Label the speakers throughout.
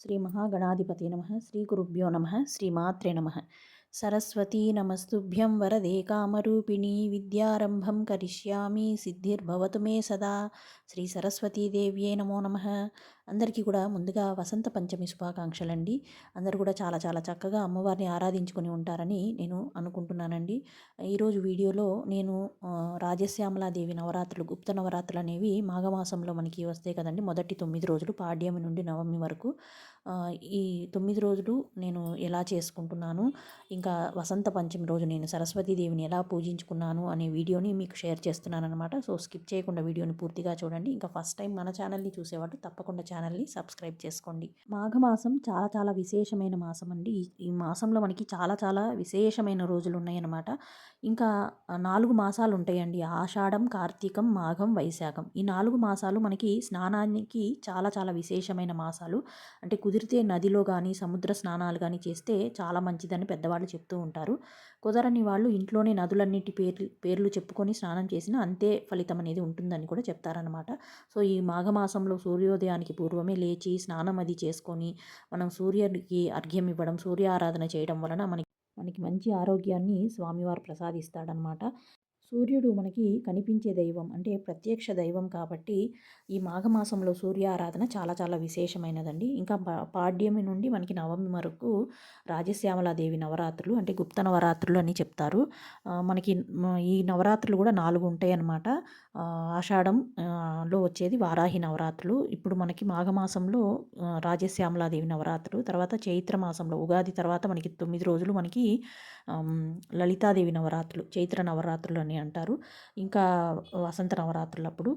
Speaker 1: శ్రీ మహాగణాధిపతి నమ. శ్రీ గురుభ్యో నమ. శ్రీమాత్రే నమ. సరస్వతీ నమస్తుభ్యం వరదే కామరూపిణి విద్యారంభం కరిష్యామి సిద్ధిర్భవతు మే సదా. శ్రీ సరస్వతీదేవ్యే నమో నమ. అందరికీ కూడా ముందుగా వసంత పంచమి శుభాకాంక్షలండి. అందరూ కూడా చాలా చాలా చక్కగా అమ్మవారిని ఆరాధించుకొని ఉంటారని నేను అనుకుంటున్నానండి. ఈరోజు వీడియోలో నేను రాజశ్యామలాదేవి నవరాత్రులు గుప్త నవరాత్రులు అనేవి మాఘమాసంలో మనకి వస్తాయి కదండి. మొదటి తొమ్మిది రోజులు పాడ్యమి నుండి నవమి వరకు. ఈ తొమ్మిది రోజులు నేను ఎలా చేసుకుంటున్నాను ఇంకా వసంత పంచమి రోజు నేను సరస్వతీదేవిని ఎలా పూజించుకున్నాను అనే వీడియోని మీకు షేర్ చేస్తున్నాను అనమాట సో స్కిప్ చేయకుండా వీడియోని పూర్తిగా చూడండి. ఇంకా ఫస్ట్ టైం మన ఛానల్ని చూసేవాడు తప్పకుండా ఛానల్ని సబ్స్క్రైబ్ చేసుకోండి. మాఘమాసం చాలా చాలా విశేషమైన మాసం అండి. ఈ మాసంలో మనకి చాలా చాలా విశేషమైన రోజులు ఉన్నాయన్నమాట. ఇంకా నాలుగు మాసాలు ఉంటాయండి. ఆషాఢం కార్తీకం మాఘం వైశాఖం. ఈ నాలుగు మాసాలు మనకి స్నానానికి చాలా చాలా విశేషమైన మాసాలు. అంటే కుదిరితే నదిలో కానీ సముద్ర స్నానాలు కానీ చేస్తే చాలా మంచిదని పెద్దవాళ్ళు చెప్తూ ఉంటారు. కుదరని వాళ్ళు ఇంట్లోనే నదులన్నిటి పేర్లు పేర్లు చెప్పుకొని స్నానం చేసినా అంతే ఫలితం అనేది ఉంటుందని కూడా చెప్తారనమాట సో ఈ మాఘమాసంలో సూర్యోదయానికి పూర్వమే లేచి స్నానం అది చేసుకొని మనం సూర్యుడికి అర్ఘ్యం ఇవ్వడం సూర్య ఆరాధన చేయడం వలన మనకి మనకి మంచి ఆరోగ్యాన్ని స్వామివారు ప్రసాదిస్తాడనమాట సూర్యుడు మనకి కనిపించే దైవం అంటే ప్రత్యక్ష దైవం కాబట్టి ఈ మాఘమాసంలో సూర్య ఆరాధన చాలా చాలా విశేషమైనదండి. ఇంకా పాడ్యమి నుండి మనకి నవమి వరకు రాజశ్యామలాదేవి నవరాత్రులు అంటే గుప్త నవరాత్రులు అని చెప్తారు. మనకి ఈ నవరాత్రులు కూడా నాలుగు ఉంటాయి అన్నమాట ఆషాఢం లో వచ్చేది వారాహి నవరాత్రులు. ఇప్పుడు మనకి మాఘమాసంలో రాజశ్యామలాదేవి నవరాత్రులు. తర్వాత చైత్ర మాసంలో ఉగాది తర్వాత మనకి తొమ్మిది రోజులు మనకి లలితాదేవి నవరాత్రులు చైత్ర నవరాత్రులు అని అంటారు. ఇంకా వసంత నవరాత్రులు అప్పుడు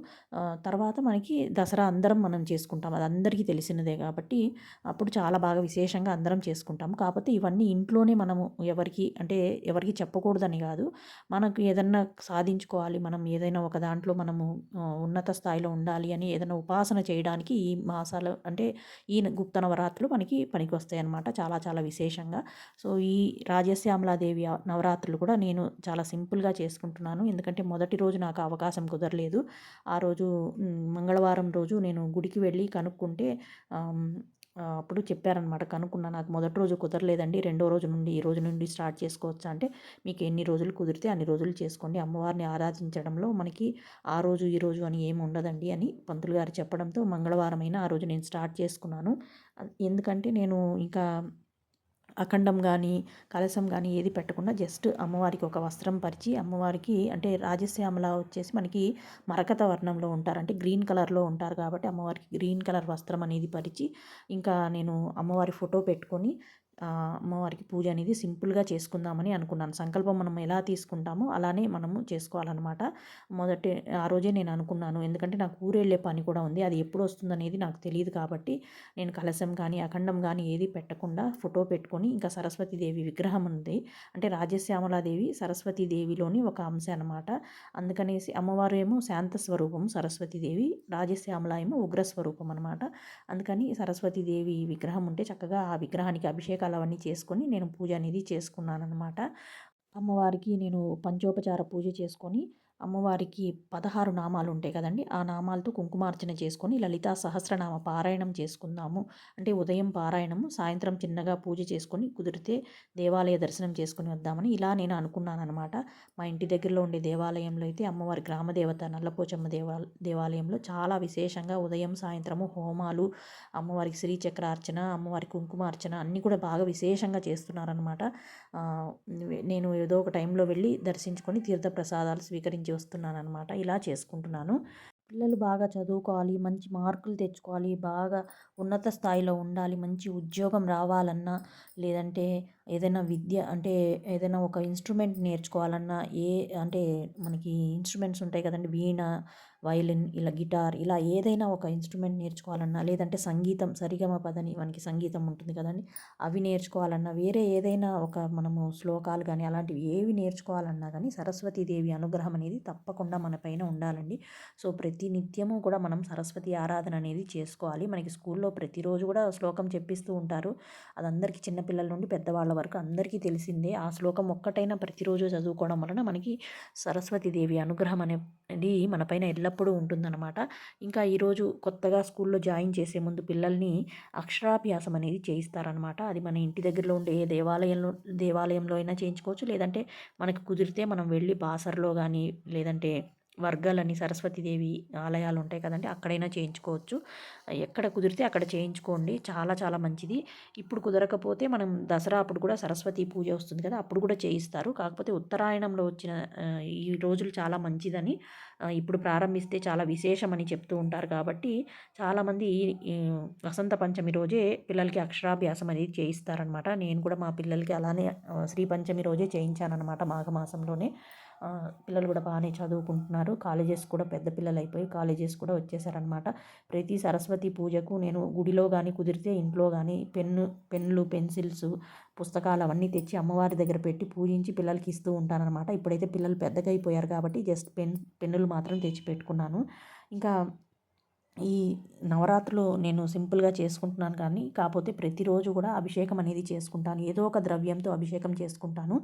Speaker 1: తర్వాత మనకి దసరా అందరం మనం చేసుకుంటాం. అది అందరికీ తెలిసినదే కాబట్టి అప్పుడు చాలా బాగా విశేషంగా అందరం చేసుకుంటాం. కాకపోతే ఇవన్నీ ఇంట్లోనే మనము ఎవరికి అంటే ఎవరికి చెప్పకూడదని కాదు. మనకు ఏదన్నా సాధించుకోవాలి. మనం ఏదైనా ఒక దాంట్లో మనము ఉన్నత స్థాయిలో ఉండాలి అని ఏదైనా ఉపాసన చేయడానికి ఈ మాసాలు అంటే ఈ గుప్త నవరాత్రులు మనకి పనికి వస్తాయి అన్నమాట చాలా చాలా విశేషంగా. సో ఈ రాజశ్యామలాదేవి నవరాత్రులు కూడా నేను చాలా సింపుల్గా చేసుకుంటున్నాను. చేసుకున్నాను ఎందుకంటే మొదటి రోజు నాకు అవకాశం కుదరలేదు. ఆ రోజు మంగళవారం రోజు నేను గుడికి వెళ్ళి కనుక్కుంటే అప్పుడు చెప్పారనమాట కనుక్కున్నా నాకు మొదటి రోజు కుదరలేదండి. రెండో రోజు నుండి ఈ రోజు నుండి స్టార్ట్ చేసుకోవచ్చా అంటే మీకు ఎన్ని రోజులు కుదిరితే అన్ని రోజులు చేసుకోండి. అమ్మవారిని ఆరాధించడంలో మనకి ఆ రోజు ఈ రోజు అని ఏమి ఉండదండి అని పంతులు గారు చెప్పడంతో మంగళవారం అయినా ఆ రోజు నేను స్టార్ట్ చేసుకున్నాను. ఎందుకంటే నేను ఇంకా అఖండం కానీ కలశం కానీ ఏది పెట్టకుండా జస్ట్ అమ్మవారికి ఒక వస్త్రం పరిచి అమ్మవారికి అంటే రాజశ్యామల వచ్చేసి మనకి మరకత వర్ణంలో ఉంటారు. అంటే గ్రీన్ కలర్లో ఉంటారు కాబట్టి అమ్మవారికి గ్రీన్ కలర్ వస్త్రం అనేది పరిచి ఇంకా నేను అమ్మవారి ఫోటో పెట్టుకొని అమ్మవారికి పూజ అనేది సింపుల్గా చేసుకుందామని అనుకున్నాను. సంకల్పం మనం ఎలా తీసుకుంటామో అలానే మనము చేసుకోవాలన్నమాట. మొదటి ఆ రోజే నేను అనుకున్నాను. ఎందుకంటే నాకు ఊరెళ్ళే పని కూడా ఉంది. అది ఎప్పుడు వస్తుందనేది నాకు తెలియదు కాబట్టి నేను కలశం కానీ అఖండం కానీ ఏది పెట్టకుండా ఫోటో పెట్టుకొని ఇంకా సరస్వతీదేవి విగ్రహం ఉంది. అంటే రాజశ్యామలాదేవి సరస్వతీదేవిలోని ఒక అంశం అనమాట అందుకనేసి అమ్మవారు ఏమో శాంత స్వరూపం సరస్వతీదేవి రాజశ్యామల ఏమో ఉగ్రస్వరూపం అనమాట అందుకని సరస్వతీదేవి విగ్రహం ఉంటే చక్కగా ఆ విగ్రహానికి అభిషేకాలు అభిషేకాలు అవన్నీ చేసుకొని నేను పూజ అనేది చేసుకున్నాను అనమాట అమ్మవారికి నేను పంచోపచార పూజ చేసుకొని అమ్మవారికి పదహారు నామాలు ఉంటాయి కదండి. ఆ నామాలతో కుంకుమార్చన చేసుకొని లలితా సహస్రనామ పారాయణం చేసుకుందాము. అంటే ఉదయం పారాయణము సాయంత్రం చిన్నగా పూజ చేసుకొని కుదిరితే దేవాలయ దర్శనం చేసుకొని వద్దామని ఇలా నేను అనుకున్నాను అనమాట మా ఇంటి దగ్గరలో ఉండే దేవాలయంలో అయితే అమ్మవారి గ్రామదేవత నల్లపోచమ్మ దేవా దేవాలయంలో చాలా విశేషంగా ఉదయం సాయంత్రము హోమాలు అమ్మవారికి శ్రీచక్రార్చన అమ్మవారి కుంకుమార్చన అన్నీ కూడా బాగా విశేషంగా చేస్తున్నారనమాట నేను ఏదో ఒక టైంలో వెళ్ళి దర్శించుకొని తీర్థప్రసాదాలు స్వీకరించి వస్తున్నాను అనమాట ఇలా చేసుకుంటున్నాను. పిల్లలు బాగా చదువుకోవాలి మంచి మార్కులు తెచ్చుకోవాలి బాగా ఉన్నత స్థాయిలో ఉండాలి మంచి ఉద్యోగం రావాలన్నా లేదంటే ఏదైనా విద్య అంటే ఏదైనా ఒక ఇన్స్ట్రుమెంట్ నేర్చుకోవాలన్నా ఏ అంటే మనకి ఇన్స్ట్రుమెంట్స్ ఉంటాయి కదండి. వీణ వయలిన్ ఇలా గిటార్ ఇలా ఏదైనా ఒక ఇన్స్ట్రుమెంట్ నేర్చుకోవాలన్నా లేదంటే సంగీతం సరిగమ పదని మనకి సంగీతం ఉంటుంది కదండి. అవి నేర్చుకోవాలన్నా వేరే ఏదైనా ఒక మనము శ్లోకాలు కానీ అలాంటివి ఏవి నేర్చుకోవాలన్నా కానీ సరస్వతీదేవి అనుగ్రహం అనేది తప్పకుండా మన పైన ఉండాలండి. సో ప్రతి నిత్యము కూడా మనం సరస్వతి ఆరాధన అనేది చేసుకోవాలి. మనకి స్కూల్లో ప్రతిరోజు కూడా శ్లోకం చెప్పిస్తూ ఉంటారు. అది అందరికీ చిన్నపిల్లల నుండి పెద్దవాళ్ళ వరకు అందరికీ తెలిసిందే. ఆ శ్లోకం ఒక్కటైనా ప్రతిరోజు చదువుకోవడం వలన మనకి సరస్వతీదేవి అనుగ్రహం అనేది మనపైన ఎల్లప్పుడూ ఉంటుందన్నమాట. ఇంకా ఈరోజు కొత్తగా స్కూల్లో జాయిన్ చేసే ముందు పిల్లల్ని అక్షరాభ్యాసం అనేది చేయిస్తారనమాట అది మన ఇంటి దగ్గరలో ఉండే ఏ దేవాలయంలో దేవాలయంలో అయినా చేయించుకోవచ్చు. లేదంటే మనకు కుదిరితే మనం వెళ్ళి బాసర్లో కానీ లేదంటే వర్గాలని సరస్వతీదేవి ఆలయాలు ఉంటాయి కదండి అక్కడైనా చేయించుకోవచ్చు. ఎక్కడ కుదిరితే అక్కడ చేయించుకోండి చాలా చాలా మంచిది. ఇప్పుడు కుదరకపోతే మనం దసరా అప్పుడు కూడా సరస్వతి పూజ వస్తుంది కదా అప్పుడు కూడా చేయిస్తారు. కాకపోతే ఉత్తరాయణంలో వచ్చిన ఈ రోజులు చాలా మంచిదని ఇప్పుడు ప్రారంభిస్తే చాలా విశేషమని చెప్తూ ఉంటారు కాబట్టి చాలామంది వసంత పంచమి రోజే పిల్లలకి అక్షరాభ్యాసం అనేది చేయిస్తారనమాట నేను కూడా మా పిల్లలకి అలానే శ్రీ పంచమి రోజే చేయించానన్నమాట మాఘమాసంలోనే. పిల్లలు కూడా బాగానే చదువుకుంటున్నారు. కాలేజెస్ కూడా పెద్ద పిల్లలు అయిపోయి కాలేజెస్ కూడా వచ్చేసారనమాట. ప్రతి సరస్వతి పూజకు నేను గుడిలో కానీ కుదిరితే ఇంట్లో కానీ పెన్ను పెన్నులు పెన్సిల్స్ పుస్తకాలు అవన్నీ తెచ్చి అమ్మవారి దగ్గర పెట్టి పూజించి పిల్లలకి ఇస్తూ ఉంటానన్నమాట ఇప్పుడైతే పిల్లలు పెద్దగా అయిపోయారు కాబట్టి జస్ట్ పెన్ పెన్నులు మాత్రం తెచ్చి పెట్టుకున్నాను. ఇంకా ఈ నవరాత్రులు నేను సింపుల్గా చేసుకుంటున్నాను కానీ కాకపోతే ప్రతిరోజు కూడా అభిషేకం అనేది చేసుకుంటాను. ఏదో ఒక ద్రవ్యంతో అభిషేకం చేసుకుంటాను.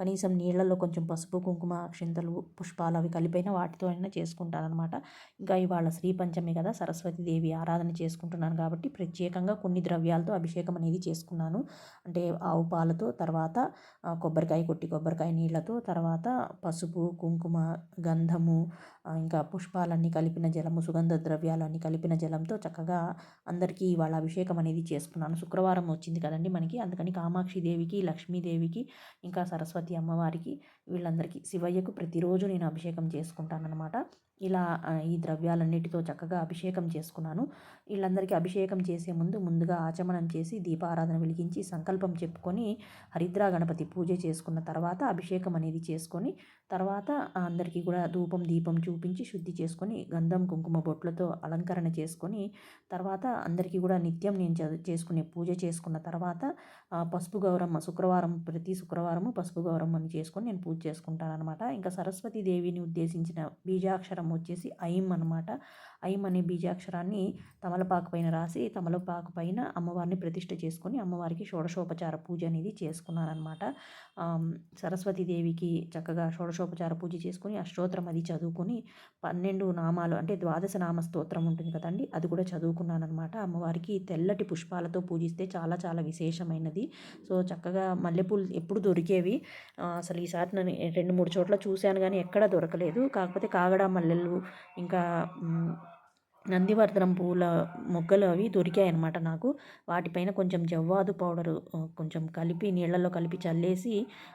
Speaker 1: కనీసం నీళ్ళల్లో కొంచెం పసుపు కుంకుమ అక్షింతలు పుష్పాలు అవి కలిపైన వాటితో అయినా చేసుకుంటాను అనమాట ఇంకా ఇవాళ శ్రీ పంచమి కదా సరస్వతీదేవి ఆరాధన చేసుకుంటున్నాను కాబట్టి ప్రత్యేకంగా కొన్ని ద్రవ్యాలతో అభిషేకం అనేది చేసుకున్నాను. అంటే ఆవు పాలతో తర్వాత కొబ్బరికాయ కొట్టి కొబ్బరికాయ నీళ్ళతో తర్వాత పసుపు కుంకుమ గంధము ఇంకా పుష్పాలన్నీ కలిపిన జలము సుగంధ అన్ని కలిపిన జలంతో చక్కగా అందరికీ వాళ్ళ అభిషేకం అనేది చేసుకున్నాను. శుక్రవారం వచ్చింది కదండి మనకి. అందుకని కామాక్షి దేవికి లక్ష్మీదేవికి ఇంకా సరస్వతి అమ్మవారికి వీళ్ళందరికీ శివయ్యకు ప్రతిరోజు నేను అభిషేకం చేసుకుంటానన్నమాట. ఇలా ఈ ద్రవ్యాలన్నిటితో చక్కగా అభిషేకం చేసుకున్నాను. వీళ్ళందరికీ అభిషేకం చేసే ముందు ముందుగా ఆచమనం చేసి దీపారాధన వెలిగించి సంకల్పం చెప్పుకొని హరిద్రా గణపతి పూజ చేసుకున్న తర్వాత అభిషేకం అనేది చేసుకొని తర్వాత అందరికీ కూడా ధూపం దీపం చూపించి శుద్ధి చేసుకొని గంధం కుంకుమ బొట్లతో అలంకరణ చేసుకొని తర్వాత అందరికీ కూడా నిత్యం నేను చేసుకునే పూజ చేసుకున్న తర్వాత పసుపు గౌరమ్మ శుక్రవారం ప్రతి శుక్రవారము పసుపు గౌరమ్మని చేసుకొని నేను పూజ చేసుకుంటాను అనమాట ఇంకా సరస్వతి దేవిని ఉద్దేశించిన బీజాక్షరం వచ్చేసి ఐం అనమాట ఐం అనే బీజాక్షరాన్ని తమలపాకు పైన రాసి తమలపాకు పైన అమ్మవారిని ప్రతిష్ఠ చేసుకొని అమ్మవారికి షోడశోపచార పూజ అనేది చేసుకున్నారనమాట సరస్వతీదేవికి చక్కగా షోడశోపచార పూజ చేసుకొని అష్టోత్తరం అది చదువుకొని పన్నెండు నామాలు అంటే ద్వాదశ నామ స్తోత్రం ఉంటుంది కదండి అది కూడా చదువుకున్నాను అనమాట అమ్మవారికి తెల్లటి పుష్పాలతో పూజిస్తే చాలా చాలా విశేషమైనది. సో చక్కగా మల్లెపూలు ఎప్పుడు దొరికేవి? అసలు ఈసారి నేను రెండు మూడు చోట్ల చూశాను కానీ ఎక్కడ దొరకలేదు. కాకపోతే కాగడ మల్లెలు ఇంకా నందివర్ధనం పూల మొగ్గలు అవి దొరికాయి అనమాట నాకు. వాటిపైన కొంచెం జవ్వాదు పౌడరు కొంచెం కలిపి నీళ్ళల్లో కలిపి చల్లేసి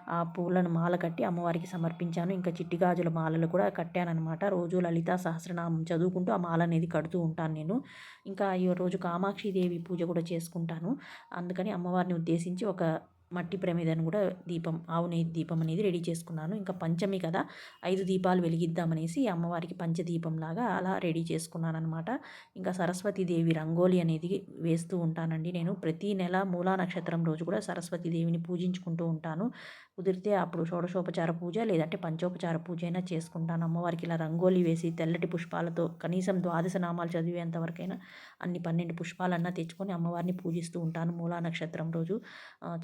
Speaker 1: ఆ పూలను మాల కట్టి అమ్మవారికి సమర్పించాను. ఇంకా చిట్టి గాజుల మాలలు కూడా కట్టానమాట రోజు లలిత సహస్రనామం చదువుకుంటూ ఆ మాల అనేది కడుతూ ఉంటాను నేను. ఇంకా ఈ రోజు కామాక్షిదేవి పూజ కూడా చేసుకుంటాను. అందుకని అమ్మవారిని ఉద్దేశించి ఒక మట్టి ప్రమేదని కూడా దీపం ఆవు నెయ్యి దీపం అనేది రెడీ చేసుకున్నాను. ఇంకా పంచమి కదా ఐదు దీపాలు వెలిగిద్దామనేసి అమ్మవారికి పంచదీపంలాగా అలా రెడీ చేసుకున్నాను అనమాట ఇంకా సరస్వతీదేవి రంగోలి అనేది వేస్తూ ఉంటానండి నేను. ప్రతి నెల మూలా నక్షత్రం రోజు కూడా సరస్వతీదేవిని పూజించుకుంటూ ఉంటాను. కుదిరితే అప్పుడు షోడశోపచార పూజ లేదంటే పంచోపచార పూజ అయినా చేసుకుంటాను. అమ్మవారికి ఇలా రంగోలీ వేసి తెల్లటి పుష్పాలతో కనీసం ద్వాదశ నామాలు చదివేంత వరకైనా అన్ని పన్నెండు పుష్పాలన్నా తెచ్చుకొని అమ్మవారిని పూజిస్తూ ఉంటాను మూలా నక్షత్రం రోజు.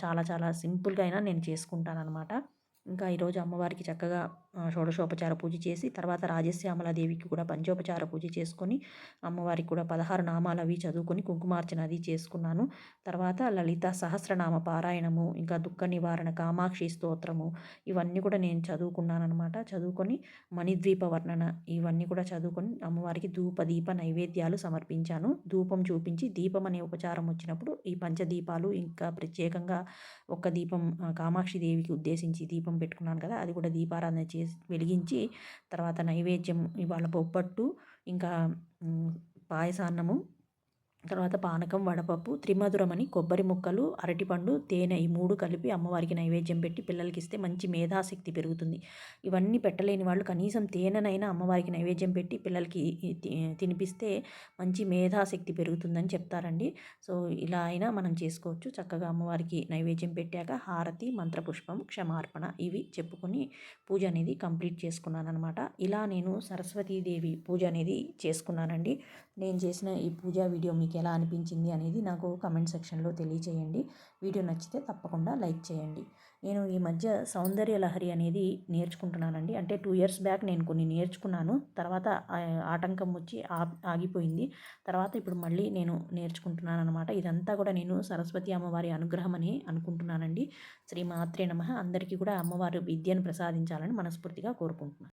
Speaker 1: చాలా చాలా చాలా సింపుల్గా అయినా నేను చేసుకుంటాను అనమాట ఇంకా ఈరోజు అమ్మవారికి చక్కగా షోడశోపచార పూజ చేసి తర్వాత రాజశ్యామలాదేవికి కూడా పంచోపచార పూజ చేసుకొని అమ్మవారికి కూడా పదహారు నామాలు అవి చదువుకొని కుంకుమార్చన అది చేసుకున్నాను. తర్వాత లలిత సహస్రనామ పారాయణము ఇంకా దుఃఖ నివారణ కామాక్షి స్తోత్రము ఇవన్నీ కూడా నేను చదువుకున్నానమాట చదువుకొని మణిద్వీప వర్ణన ఇవన్నీ కూడా చదువుకొని అమ్మవారికి ధూప దీప నైవేద్యాలు సమర్పించాను. ధూపం చూపించి దీపం అనే ఉపచారం వచ్చినప్పుడు ఈ పంచదీపాలు ఇంకా ప్రత్యేకంగా ఒక దీపం కామాక్షి దేవికి ఉద్దేశించి దీపం పెట్టుకున్నాను కదా! అది కూడా దీపారాధన చేసి వెలిగించి తర్వాత నైవేద్యం ఇవాళ బొబ్బట్టు ఇంకా పాయసాన్నము తర్వాత పానకం వడపప్పు త్రిమధురమని కొబ్బరి ముక్కలు అరటిపండు తేనె ఈ మూడు కలిపి అమ్మవారికి నైవేద్యం పెట్టి పిల్లలకి ఇస్తే మంచి మేధాశక్తి పెరుగుతుంది. ఇవన్నీ పెట్టలేని వాళ్ళు కనీసం తేనెనైనా అమ్మవారికి నైవేద్యం పెట్టి పిల్లలకి తినిపిస్తే మంచి మేధాశక్తి పెరుగుతుందని చెప్తారండి. సో ఇలా అయినా మనం చేసుకోవచ్చు. చక్కగా అమ్మవారికి నైవేద్యం పెట్టాక హారతి మంత్రపుష్పం క్షమార్పణ ఇవి చెప్పుకొని పూజ అనేది కంప్లీట్ చేసుకున్నాను అనమాట ఇలా నేను సరస్వతీదేవి పూజ అనేది చేసుకున్నానండి. నేను చేసిన ఈ పూజా వీడియో మీకు ఎలా అనిపించింది అనేది నాకు కమెంట్ సెక్షన్లో తెలియచేయండి. వీడియో నచ్చితే తప్పకుండా లైక్ చేయండి. నేను ఈ మధ్య సౌందర్య లహరి అనేది నేర్చుకుంటున్నానండి. అంటే టూ ఇయర్స్ బ్యాక్ నేను కొన్ని నేర్చుకున్నాను. తర్వాత ఆటంకం వచ్చి ఆగిపోయింది. తర్వాత ఇప్పుడు మళ్ళీ నేను నేర్చుకుంటున్నాను అనమాట ఇదంతా కూడా నేను సరస్వతి అమ్మవారి అనుగ్రహం అని అనుకుంటున్నానండి. శ్రీ మాత్రే నమ. అందరికీ కూడా అమ్మవారు విద్యను ప్రసాదించాలని మనస్ఫూర్తిగా కోరుకుంటున్నాను.